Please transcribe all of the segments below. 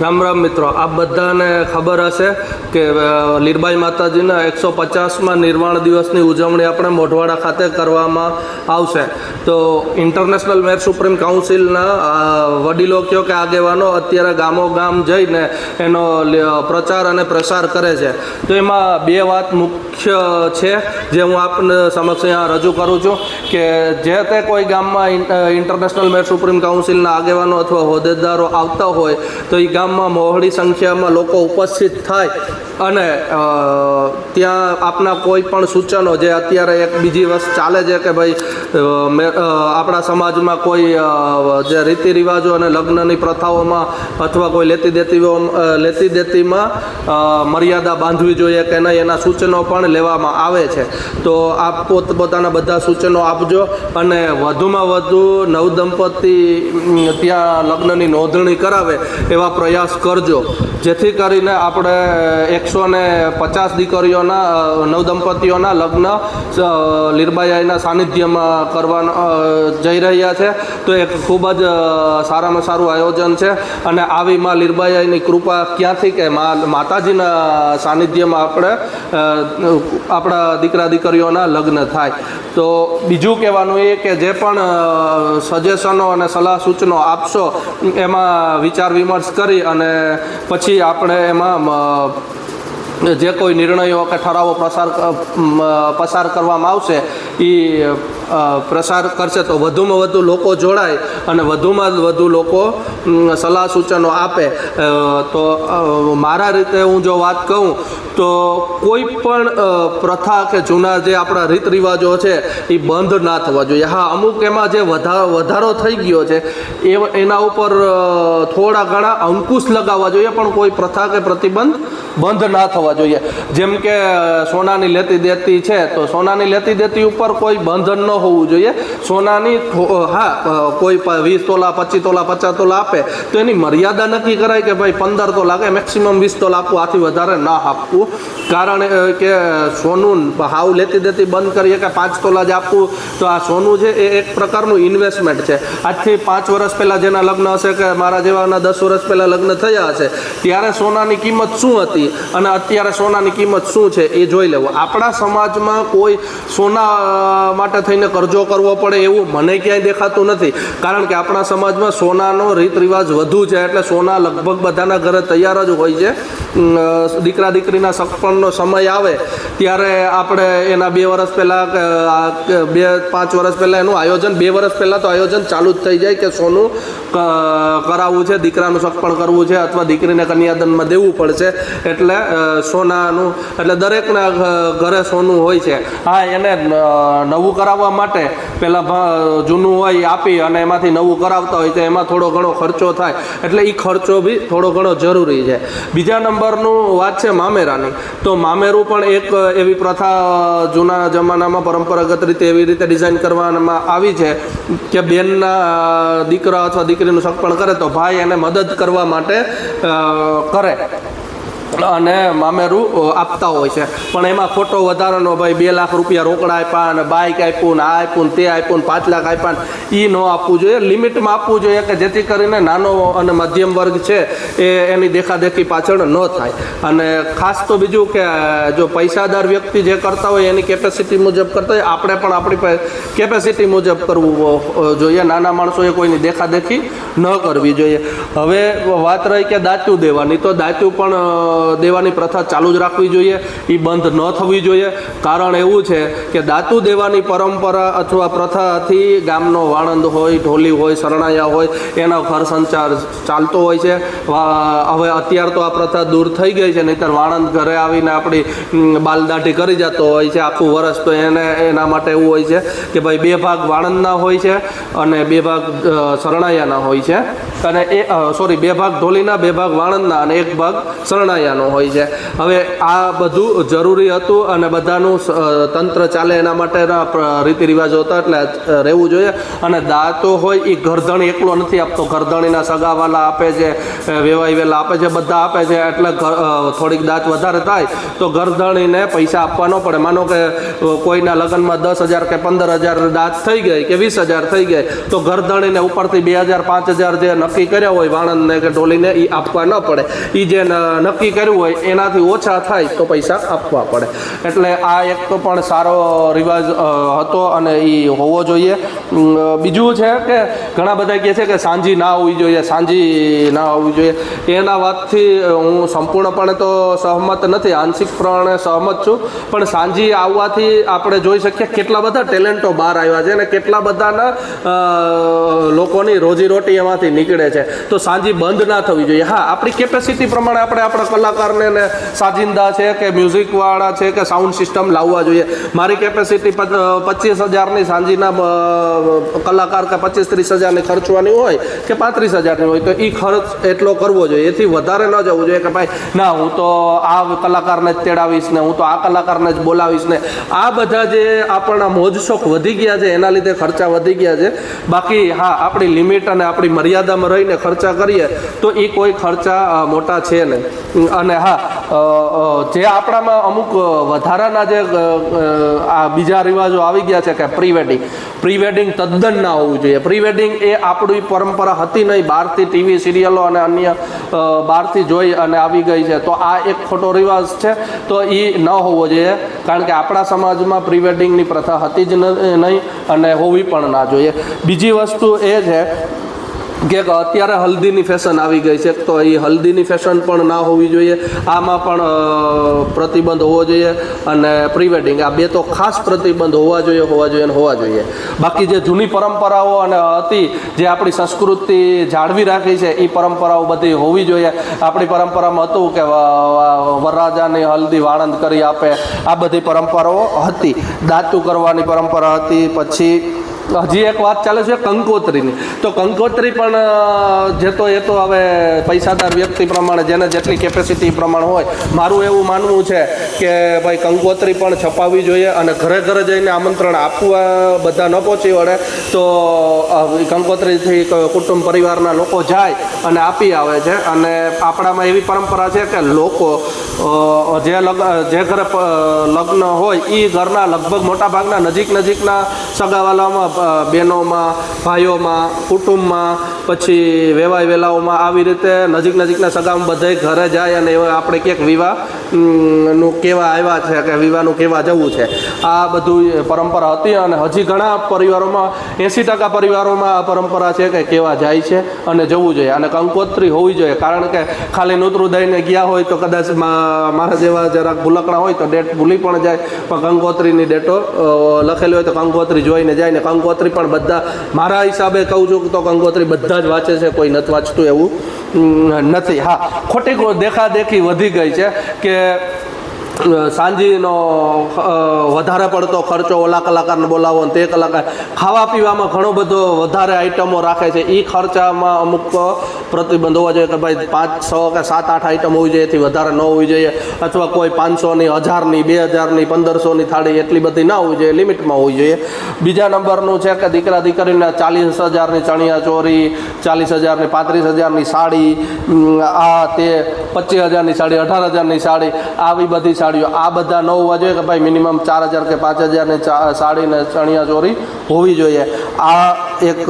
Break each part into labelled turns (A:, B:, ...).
A: રામ રામ મિત્રો, આપ બધાને ખબર હશે કે લીરબાઈ માતાજીના એકસો પચાસમાં નિર્વાણ દિવસની ઉજવણી આપણે મોઢવાડા ખાતે કરવામાં આવશે. તો ઇન્ટરનેશનલ મેર સુપ્રીમ કાઉન્સિલના વડીલો કયો કે આગેવાનો અત્યારે ગામો ગામ જઈને એનો પ્રચાર અને પ્રસાર કરે છે. તો એમાં બે વાત મુખ્ય છે, જે હું આપને સમક્ષ અહીંયા રજૂ કરું છું, કે જે તે કોઈ ગામમાં ઇન્ટરનેશનલ મેર સુપ્રીમ કાઉન્સિલના આગેવાનો અથવા હોદ્દેદારો આવતા હોય, તો એ ગામમાં મોહળી સંખ્યામાં લોકો ઉપસ્થિત થાય અને ત્યાં આપના કોઈ પણ સૂચનો જે અત્યારે એક બીજી વસ્તુ ચાલે છે કે ભાઈ આપણા સમાજમાં કોઈ જે રીતિ રિવાજો અને લગ્નની પ્રથાઓમાં અથવા કોઈ લેતી દેતીઓ લેતી દેતીમાં મર્યાદા બાંધવી જોઈએ કે નહીં એના સૂચનો પણ લેવામાં આવે છે. તો આપ પોતપોતાના બધા સૂચનો આપજો અને વધુમાં વધુ નવદંપતિ ત્યાં લગ્નની નોંધણી કરાવે એવા પ્રયાસ કરજો. જેથી કરીને આપણે એકસો ને પચાસ દીકરીઓના નવદંપતિઓના લગ્ન લીરબાઈના સાનિધ્યમાં કરવાના જઈ રહ્યા છે. તો એક ખૂબ જ સારામાં સારું આયોજન છે. અને આવી માં લીરબાઈની કૃપા ક્યાંથી કે માતાજીના સાનિધ્યમાં આપણે આપણા દીકરા દીકરીઓના લગ્ન થાય. તો બીજું કહેવાનું એ કે જે પણ સજેશનો અને સલાહ સૂચનો આપશો, એમાં વિચાર વિમર્શ કરી અને પછી આપણે એમાં જે કોઈ નિર્ણયો કે ઠરાવો પ્રસાર પસાર કરવામાં આવશે એ પ્રસાર કરશે તો વધુમાં વધુ લોકો જોડાય અને વધુમાં વધુ લોકો સલાહ સૂચનો આપે. તો મારા રીતે હું જો વાત કહું તો કોઈ પણ પ્રથા કે જૂના જે આપણા રીત રિવાજો છે, એ બંધ ના થવા જોઈએ. હા, અમુક એમાં જે વધા, વધારો થઈ ગયો છે, એ એના ઉપર થોડા ઘણા અંકુશ લગાવવા જોઈએ, પણ કોઈ પ્રથા કે પ્રતિબંધ બંધ ના થવા જોઈએ. જેમ કે સોનાની લેતી દેતી છે, તો સોનાની લેતી દેતી ઉપર કોઈ બંધન ન હોવું જોઈએ. સોનાની હા કોઈ વીસ તોલા, પચીસ તોલા, પચાસ તોલા આપે, તો એની મર્યાદા નક્કી કરાય કે ભાઈ પંદર તોલા કે મેક્સિમમ વીસ તોલા આપવું આથી વધારે ના આપવું કારણ કે સોનું હાવ લેતી દેતી બંધ કરીએ કે પાંચ તોલા જ આપવું તો આ સોનું છે એ એક પ્રકારનું ઇન્વેસ્ટમેન્ટ છે. આજથી પાંચ વર્ષ પહેલાં જેના લગ્ન હશે કે મારા જેવાના દસ વર્ષ પહેલાં લગ્ન થયા હશે, ત્યારે સોનાની કિંમત શું હતી અને અત્યારે સોનાની કિંમત શું છે એ જોઈ લેવું. આપણા સમાજમાં કોઈ સોના માટે થઈને કરજો કરવો પડે એવું મને ક્યાંય દેખાતું નથી. કારણ કે આપણા સમાજમાં સોનાનો રીત રિવાજ વધુ છે, એટલે સોના લગભગ બધાના ઘરે તૈયાર જ હોય છે. દીકરા દીકરીના સગપણનો સમય આવે, ત્યારે આપણે એના બે વર્ષ પહેલાં બે, પાંચ વર્ષ પહેલાં એનું આયોજન, બે વર્ષ પહેલાં તો આયોજન ચાલુ જ થઈ જાય કે સોનું કરાવવું છે, દીકરાનું સપણ કરવું છે, અથવા દીકરીને કન્યાદાનમાં દેવું પડશે. એટલે સોનાનું, એટલે દરેકના ઘરે સોનું હોય છે. હા, એને નવું કરાવવા માટે પહેલાં જૂનું હોય આપી અને એમાંથી નવું કરાવતા હોય તો એમાં થોડો ઘણો ખર્ચો થાય. એટલે એ ખર્ચો બી થોડો ઘણો જરૂરી છે. બીજા નંબરનું વાત છે મામેરાની. તો મામેરું પણ એક એવી પ્રથા જૂના જમાનામાં પરંપરાગત રીતે એવી રીતે ડિઝાઇન કરવામાં આવી છે કે બેનના દીકરા અથવા દીકરીનું સગપણ કરે તો ભાઈ એને મદદ કરવા માટે કરે. અને મામેરું આપતા હોય છે. પણ એમાં ખોટો વધારાનો ભાઈ બે લાખ રૂપિયા રોકડા આપ્યા અને બાઇક આપ્યું ને આ આપ્યું તે આપ્યું પાંચ લાખ આપ્યા એ ન આપવું જોઈએ. લિમિટમાં આપવું જોઈએ કે જેથી કરીને નાનો અને મધ્યમ વર્ગ છે એ એની દેખાદેખી પાછળ ન થાય. અને ખાસ તો બીજું કે જો પૈસાદાર વ્યક્તિ જે કરતા હોય એની કેપેસિટી મુજબ કરતા હોય, આપણે પણ આપણી કેપેસિટી મુજબ કરવું જોઈએ. નાના માણસોએ કોઈની દેખાદેખી ન કરવી જોઈએ. હવે વાત રહી કે દાચું દેવાની, તો દાચું પણ દેવાની પ્રથા ચાલુ જ રાખવી જોઈએ. એ બંધ ન થવી જોઈએ. કારણ એવું છે કે દાતુ દેવાની પરંપરા અથવા પ્રથાથી ગામનો વાણંદ હોય, ઢોલી હોય, શરણાયા હોય, એનો ઘર સંચાર ચાલતો હોય છે. હવે અત્યાર તો આ પ્રથા દૂર થઈ ગઈ છે, નહીંતર વાણંદ ઘરે આવીને આપણી બાલદાઢી કરી જતો હોય છે. આખું વરસ તો એને, એના માટે એવું હોય છે કે ભાઈ બે ભાગ વાણંદના હોય છે અને બે ભાગ શરણાયાના હોય છે. અને એ સોરી, બે ભાગ ઢોલીના, બે ભાગ વાણંદના અને એક ભાગ શરણાયા અઠવાડિયાનો હોય છે. હવે આ બધું જરૂરી હતું અને બધાનું તંત્ર ચાલે એના માટેના રીતિ રિવાજો હતા એટલે રહેવું જોઈએ. અને દાતો હોય એ ગરધણી એકલો નથી આપતો. ગરધણીના સગાવાલા આપે છે વેવાઈ વેલા આપે છે, બધા આપે છે. એટલે થોડીક દાંત વધારે થાય તો ગરધણીને પૈસા આપવાનો પડે. માનો કે કોઈના લગ્નમાં દસ હજાર કે પંદર હજાર દાંત થઈ ગઈ કે વીસ હજાર થઈ ગઈ તો ગરધણીને ઉપરથી બે હજાર, પાંચ હજાર જે નક્કી કર્યા હોય વાણંદને કે ઢોલીને એ આપવા ન પડે. એ જે નક્કી કર્યું હોય, એનાથી ઓછા થાય તો પૈસા આપવા પડે. એટલે આ એક તો પણ સારો રિવાજ હતો અને એ હોવો જોઈએ. બીજું છે કે ઘણા બધા કહે છે કે સાંજી ના હોવી જોઈએ, સાંજી ના હોવી જોઈએ. એના વાતથી હું સંપૂર્ણપણે તો સહમત નથી, આંશિક પ્રમાણે સહમત છું. પણ સાંજી આવવાથી આપણે જોઈ શકીએ કેટલા બધા ટેલેન્ટો બહાર આવ્યા છે અને કેટલા બધાના લોકોની રોજીરોટી એમાંથી નીકળે છે. તો સાંજી બંધ ના થવી જોઈએ. હા, આપણી કેપેસિટી પ્રમાણે આપણે આપણા કલાકારને ને સાજિંદા છે કે મ્યુઝિકવાળા છે કે સાઉન્ડ સિસ્ટમ લાવવા જોઈએ. મારી કેપેસિટી પચીસ હજારની સાંજીના કલાકાર કે પચીસ ત્રીસ હજારની ખર્ચવાની હોય કે પાંત્રીસ હજારની હોય તો એ ખર્ચ એટલો કરવો જોઈએ. એથી વધારે ન જવું જોઈએ કે ભાઈ, ના, હું તો આ કલાકારને જ તેડાવીશ ને, હું તો આ કલાકારને જ બોલાવીશ ને. આ બધા જે આપણા મોજ શોખ વધી ગયા છે, એના લીધે ખર્ચા વધી ગયા છે. બાકી હા, આપણી લિમિટ અને આપણી મર્યાદામાં રહીને ખર્ચા કરીએ તો એ કોઈ ખર્ચા મોટા છે નહીં. અને હા જે આપણામાં અમુક વધારાના જે આ બીજા રિવાજો આવી ગયા છે કે પ્રી વેડિંગ પ્રી વેડિંગ તદ્દન ના હોવું જોઈએ. પ્રી વેડિંગ એ આપણી પરંપરા હતી નહીં. બહારથી ટીવી, સિરિયલો અને અન્ય બહારથી જોઈ અને આવી ગઈ છે. તો આ એક ખોટો રિવાજ છે. તો એ ન હોવો જોઈએ. કારણ કે આપણા સમાજમાં પ્રી વેડિંગની પ્રથા હતી જ નહીં અને હોવી પણ ના જોઈએ. બીજી વસ્તુ એ છે કે અત્યારે હલ્દીની ફેશન આવી ગઈ છે, તો એ હલ્દીની ફેશન પણ ના હોવી જોઈએ. આમાં પણ પ્રતિબંધ હોવો જોઈએ અને પ્રી વેડિંગ આ બે તો ખાસ પ્રતિબંધ હોવા જોઈએ હોવા જોઈએ અને હોવા જોઈએ. બાકી જે જૂની પરંપરાઓ અને હતી જે આપણી સંસ્કૃતિ જાળવી રાખી છે એ પરંપરાઓ બધી હોવી જોઈએ. આપણી પરંપરામાં હતું કે વરરાજાની હલ્દી વાળંદ કરી આપે. આ બધી પરંપરાઓ હતી. દાતું કરવાની પરંપરા હતી, પછી હજી એક વાત ચાલે છે કંકોત્રીની. તો કંકોત્રી પણ જે તો એ તો હવે પૈસાદાર વ્યક્તિ પ્રમાણે, જેને જેટલી કેપેસિટી પ્રમાણે હોય, મારું એવું માનવું છે કે ભાઈ કંકોત્રી પણ છપાવવી જોઈએ અને ઘરે ઘરે જઈને આમંત્રણ આપવા બધા ન પહોંચી વળે, તો કંકોત્રીથી કુટુંબ પરિવારના લોકો જાય અને આપી આવે છે. અને આપણામાં એવી પરંપરા છે કે લોકો જે લગ, જે ઘરે લગ્ન હોય એ ઘરના લગભગ મોટા ભાગના નજીક નજીકના સગાવાલામાં બહેનોમાં, ભાઈઓમાં, કુટુંબમાં, પછી વેવાય વેલાઓમાં આવી રીતે નજીક નજીકના સગામાં બધાય ઘરે જાય અને આપણે ક્યાંક વિવાહનું કેવા આવ્યા છે કે વિવાહનું કેવા જવું છે. આ બધું પરંપરા હતી અને હજી ઘણા પરિવારોમાં એંસી ટકા પરિવારોમાં આ પરંપરા છે કે કેવા જાય છે અને જવું જોઈએ. અને કંકોત્રી હોવી જોઈએ. કારણ કે ખાલી નૂતરું ગયા હોય તો કદાચ મારા જેવા જરાક ભૂલકણા હોય તો ડેટ ભૂલી પણ જાય. પણ કંકોત્રીની ડેટો લખેલી હોય તો કંકોત્રી જોઈને જાય ને કંકોત્રી પણ બધા મારા હિસાબે કહું છું તો કંકોત્રી બધા જ વાંચે છે, કોઈ નથી વાંચતું એવું નથી. હા, ખોટી દેખાદેખી વધી ગઈ છે કે સાંજીનો વધારે પડતો ખર્ચો ઓલા કલાકારને બોલાવો તે કલાકાર ખાવા પીવામાં ઘણો બધો વધારે આઈટમો રાખે છે. એ ખર્ચામાં અમુક પ્રતિબંધ હોવા જોઈએ કે ભાઈ પાંચ, છ કે સાત, આઠ આઈટમ હોવી જોઈએ, એથી વધારે ન હોવી જોઈએ. અથવા કોઈ પાંચસોની, હજારની, બે હજારની, પંદરસોની થાળી એટલી બધી ના હોવી જોઈએ, લિમિટમાં હોવી જોઈએ. બીજા નંબરનું છે કે દીકરા દીકરીના ચાલીસ હજારની ચણિયા ચોરી, ચાલીસ હજારની, પાંત્રીસ હજારની સાડી આ તે પચીસ હજારની સાડી, અઢાર હજારની સાડી, આવી બધી સાડીઓ આ બધા ન હોવા જોઈએ કે ભાઈ મિનિમમ ચાર હજાર કે પાંચ હજારની ચા- સાડી ને ચણિયા ચોરી હોવી જોઈએ. આ એક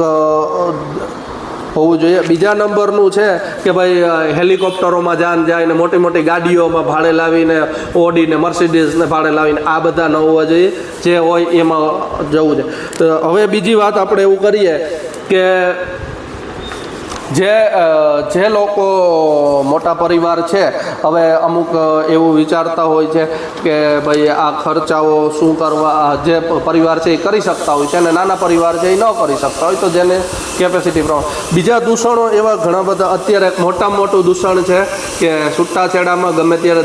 A: હોવું જોઈએ. બીજા નંબરનું છે કે ભાઈ હેલિકોપ્ટરોમાં જાન જાય ને મોટી મોટી ગાડીઓમાં ભાડે લાવીને ઓડીને, મર્સિડીઝને ભાડે લાવીને, આ બધા ન હોવા જોઈએ. જે હોય એમાં જવું છે. હવે બીજી વાત આપણે એવું કરીએ કે જે જે લોકો મોટા પરિવાર છે, હવે અમુક એવું વિચારતા હોય છે કે ભાઈ આ ખર્ચાઓ શું કરવા જે પરિવાર છે એ કરી શકતા હોય છે અને નાના પરિવાર છે એ ન કરી શકતા હોય તો જેને કેપેસિટી પ્રમાણે. બીજા દૂષણો એવા ઘણા બધા. અત્યારે મોટામાં મોટું દૂષણ છે કે છૂટાછેડામાં ગમે ત્યારે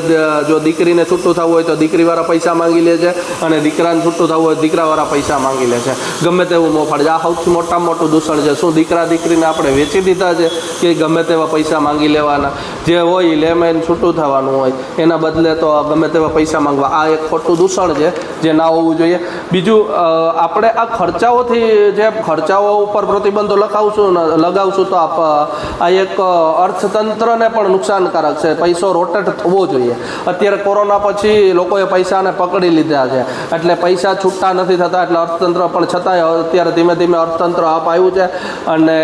A: જો દીકરીને છૂટું થવું હોય તો દીકરીવાળા પૈસા માંગી લે છે અને દીકરાને છૂટું થવું હોય દીકરાવાળા પૈસા માંગી લે છે. ગમે તેવું મોફાડ આ સૌથી મોટામાં મોટું દૂષણ છે. શું દીકરા દીકરીને આપણે વેચી દીધા છે કે ગમે તેવા પૈસા માંગી લેવાના. જે હોય એ લેમેન છૂટું થવાનું હોય. એના બદલે તો ગમે તેવા પૈસા માંગવા. આ એક ખોટું દૂષણ છે જે ના હોવું જોઈએ. બીજું આપણે આ ખર્ચાઓથી જે ખર્ચાઓ ઉપર પ્રતિબંધો લખાવશું લગાવશું તો આપ આ એક અર્થતંત્રને પણ નુકસાનકારક છે. પૈસો રોટેટ થવો જોઈએ. અત્યારે કોરોના પછી લોકોએ પૈસાને પકડી લીધા છે. એટલે પૈસા છૂટતા નથી થતા. એટલે અર્થતંત્ર પણ છતાંય અત્યારે ધીમે ધીમે અર્થતંત્ર આપ આવ્યું છે. અને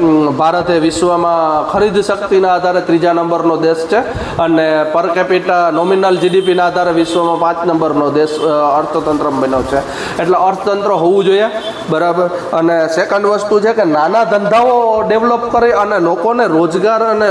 A: ઉમ, ભારત વિશ્વમાં ખરીદ શક્તિના આધારે ત્રીજા નંબરનો દેશ છે અને પર કેપિટા નોમિનલ જીડીપીના આધારે વિશ્વમાં પાંચ નંબરનો દેશ અર્થતંત્ર બન્યો છે. એટલે અર્થતંત્ર હોવું જોઈએ, બરાબર? અને સેકન્ડ વસ્તુ છે કે નાના ધંધાઓ ડેવલપ કરી અને લોકોને રોજગાર અને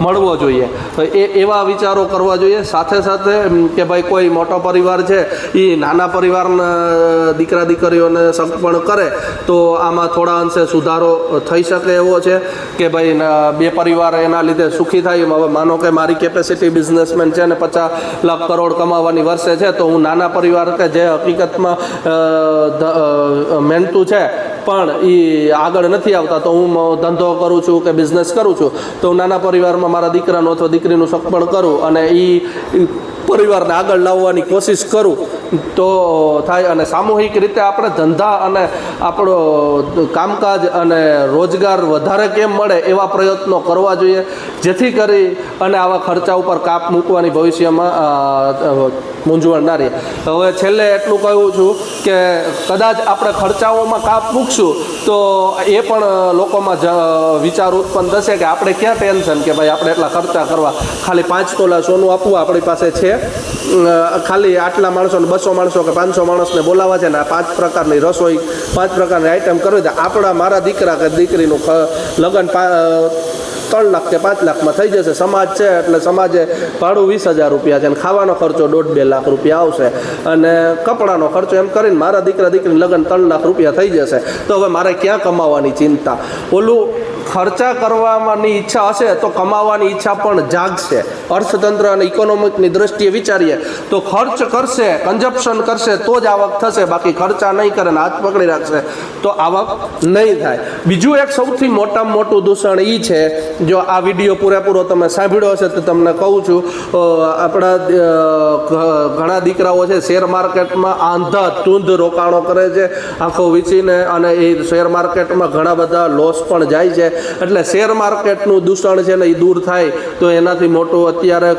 A: મળવો જોઈએ. તો એ, એવા વિચારો કરવા જોઈએ. સાથે સાથે કે ભાઈ કોઈ મોટો પરિવાર છે એ નાના પરિવારના દીકરા દીકરીઓને સગપણ કરે, તો આમાં થોડા અંશે સુધારો થઈ શકે એવો છે. કે ભાઈ બે પરિવાર એના લીધે સુખી થાય. હવે માનો કે મારી કેપેસિટી બિઝનેસમેન છે ને પચાસ લાખ કરોડ કમાવાની વર્ષે છે, તો હું નાના પરિવાર કે જે હકીકતમાં મહેનતું છે, પણ એ આગળ નથી આવતા, તો હું ધંધો કરું છું કે બિઝનેસ કરું છું, તો હું નાના પરિવારમાં મારા દીકરાનું અથવા દીકરીનું સગપણ કરું અને એ પરિવારને આગળ લાવવાની કોશિશ કરું, તો થાય અને સામૂહિક રીતે આપણે ધંધા અને આપણો કામકાજ અને રોજગાર વધારે કેમ મળે એવા પ્રયત્નો કરવા જોઈએ, જેથી કરી અને આવા ખર્ચા ઉપર કાપ મૂકવાની ભવિષ્યમાં મૂંઝવણ ના રહે. હવે છેલ્લે એટલું કહું છું કે કદાચ આપણે ખર્ચાઓમાં કાપ મૂકશું, તો એ પણ લોકોમાં જ વિચાર ઉત્પન્ન થશે કે આપણે ક્યાં ટેન્શન કે ભાઈ આપણે એટલા ખર્ચા કરવા, ખાલી પાંચ તોલા સોનું આપવું આપણી પાસે છે ખાલી આટલા માણસોને બસો માણસો કે પાંચસો માણસને બોલાવવા છે ને આ પાંચ પ્રકારની રસોઈ પાંચ પ્રકારની આઈટમ કરવી છે આપણા મારા દીકરા કે દીકરીનું લગ્ન ત્રણ લાખ કે પાંચ લાખમાં થઈ જશે. સમાજ છે એટલે સમાજે ભાડું વીસ હજાર રૂપિયા છે અને ખાવાનો ખર્ચો દોઢ બે લાખ રૂપિયા આવશે. અને કપડાનો ખર્ચો એમ કરીને મારા દીકરા દીકરી લગ્ન ત્રણ લાખ રૂપિયા થઈ જશે. તો હવે મારે ક્યાં કમાવાની ચિંતા? ઓલું ખર્ચા કરવાની ઈચ્છા હશે તો કમાવાની ઈચ્છા પણ જાગશે. અર્થતંત્ર અને ઇકોનોમિકની દ્રષ્ટિએ વિચારીએ, તો ખર્ચ કરશે કન્ઝપ્શન કરશે, તો જ આવક થશે. બાકી ખર્ચા નહીં કરે હાથ પકડી રાખશે, તો આવક નહીં થાય. બીજું એક સૌથી મોટામાં મોટું દૂષણ એ છે, જો આ વીડિયો પૂરેપૂરો તમે સાંભળ્યો હશે તો તમને કહું છું આપણા ઘણા દીકરાઓ છે, શેર માર્કેટમાં આંધા ધૂંધ રોકાણો કરે છે, આંખો વેચીને અને એ શેર માર્કેટમાં ઘણા બધા લોસ પણ જાય છે. એટલે શેર માર્કેટનું દૂષણ છે ને એ દૂર થાય, તો એનાથી મોટું અત્યારે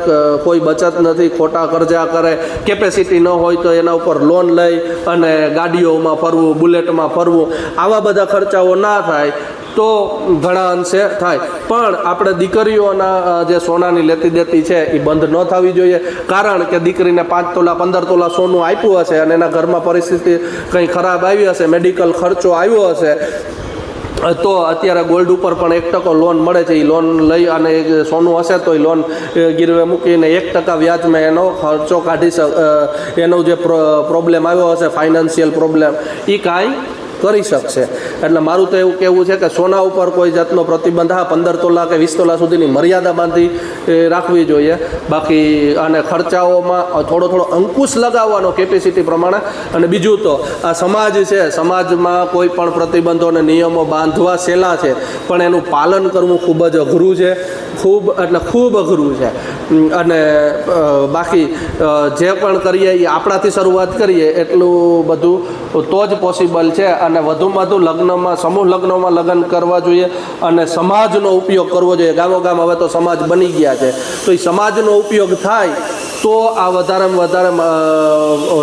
A: કોઈ બચત નથી, ખોટા કરજા કરે કેપેસિટી ન હોય તો એના ઉપર લોન લઈ અને ગાડીઓમાં ફરવું, બુલેટમાં ફરવું, આવા બધા ખર્ચાઓ ના થાય તો ઘણા અંશે થાય. પણ આપણે દીકરીઓના જે સોનાની લેતી દેતી છે એ બંધ ન થવી જોઈએ. કારણ કે દીકરીને પાંચ તોલા, પંદર તોલા સોનું આપ્યું હશે અને એના ઘરમાં પરિસ્થિતિ કંઈ ખરાબ આવી હશે, મેડિકલ ખર્ચો આવ્યો હશે તો અત્યારે ગોલ્ડ ઉપર પણ એક ટકો લોન મળે છે. એ લોન લઈ અને સોનું હશે તો એ લોન ગીરવે મૂકીને એક ટકા વ્યાજમાં એનો ખર્ચો કાઢી એનો જે પ્રોબ્લેમ આવ્યો હશે ફાઇનાન્શિયલ પ્રોબ્લેમ એ કાંઈ કરી શકશે. એટલે મારું તો એવું કહેવું છે કે સોના ઉપર કોઈ જાતનો પ્રતિબંધ, હા, પંદર તોલા કે વીસ તોલા સુધીની મર્યાદા બાંધી રાખવી જોઈએ. બાકી અને ખર્ચાઓમાં થોડો થોડો અંકુશ લગાવવાનો કેપેસિટી પ્રમાણે. અને બીજું તો, આ સમાજ છે, સમાજમાં કોઈ પણ પ્રતિબંધો અને નિયમો બાંધવા સહેલા છે, પણ એનું પાલન કરવું ખૂબ જ અઘરું છે. ખૂબ, એટલે ખૂબ અઘરું છે. અને બાકી જે પણ કરીએ, એ આપણાથી શરૂઆત કરીએ, એટલું બધું તો જ પોસિબલ છે. અને વધુમાં વધુ લગ્નમાં, સમૂહ લગ્નમાં લગ્ન કરવા જોઈએ અને સમાજનો ઉપયોગ કરવો જોઈએ. ગામો ગામ હવે તો સમાજ બની ગયા છે. તો એ સમાજનો ઉપયોગ થાય તો આ વધારેમાં વધારે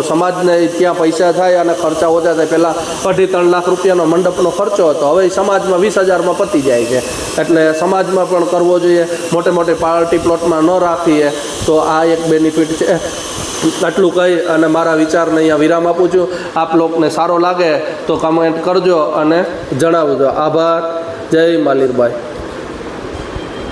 A: સમાજને ત્યાં પૈસા થાય અને ખર્ચા ઓછા થાય. પહેલાં અઢી ત્રણ લાખ રૂપિયાનો મંડપનો ખર્ચો હતો. હવે સમાજમાં વીસ હજારમાં પતી જાય છે. એટલે સમાજમાં પણ કરવો જોઈએ. મોટે મોટી પાર્ટી પ્લોટમાં ન રાખીએ. તો આ એક બેનિફિટ છે. આટલું કહી અને મારા વિચારને અહીંયા વિરામ આપું છું. આપ લોકોને સારો લાગે તો કમેન્ટ કરજો અને જણાવજો. આભાર. જય માલિરભાઈ.